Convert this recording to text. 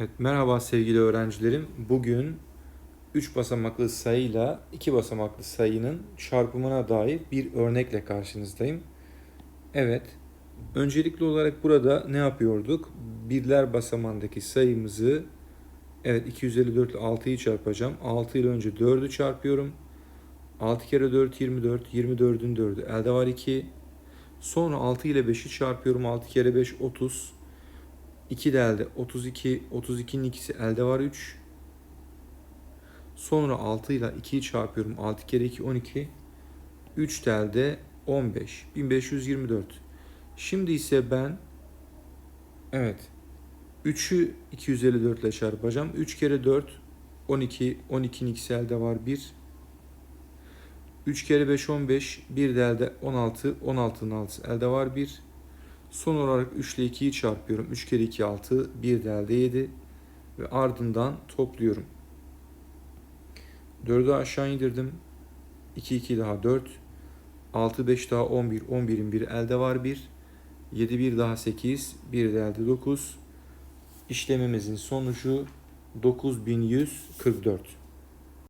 Evet, merhaba sevgili öğrencilerim. Bugün 3 basamaklı sayıyla 2 basamaklı sayının çarpımına dair bir örnekle karşınızdayım. Evet, öncelikli olarak burada ne yapıyorduk? Birler basamağındaki sayımızı evet 254 ile 6'yı çarpacağım. 6 ile önce 4'ü çarpıyorum. 6 kere 4 24. 24'ün 4'ü elde var 2. Sonra 6 ile 5'i çarpıyorum. 6 kere 5 30. 2 de elde 32. 32'nin ikisi elde var 3. Sonra 6 ile 2'yi çarpıyorum. 6 kere 2 12. 3 de elde 15. 1524. Şimdi ise ben evet 3'ü 254 ile çarpacağım. 3 kere 4 12. 12'nin ikisi elde var 1. 3 kere 5 15. 1 de elde 16. 16'nın 6'sı elde var 1. Son olarak 3 ile 2'yi çarpıyorum. 3 kere 2 6. 1 de elde 7. Ve ardından topluyorum. 4'ü aşağı indirdim. 2 2 daha 4. 6 5 daha 11. 11'in 1 elde var 1. 7 1 daha 8. 1 de elde 9. İşlemimizin sonucu 9144.